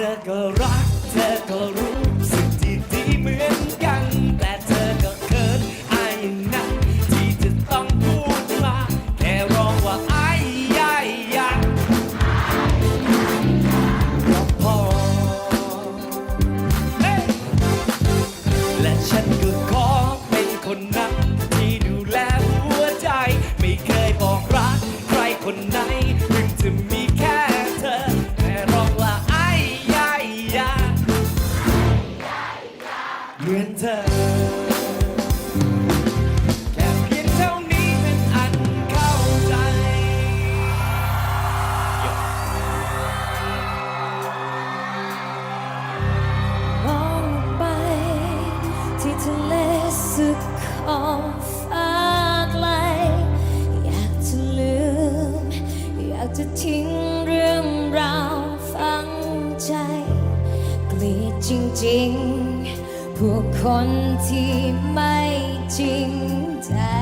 ธอก็รัก เธอก็รู้ เธอ แค่เพียงเท่านี้เป็นอันเข้าใจ มองไป ที่ทะเลสุดขอบฟ้าไกล อยากจะลืม อยากจะทิ้งเรื่องราวฝังใจ เกลียดจริงๆ พวกคนที่ไม่จริงใจ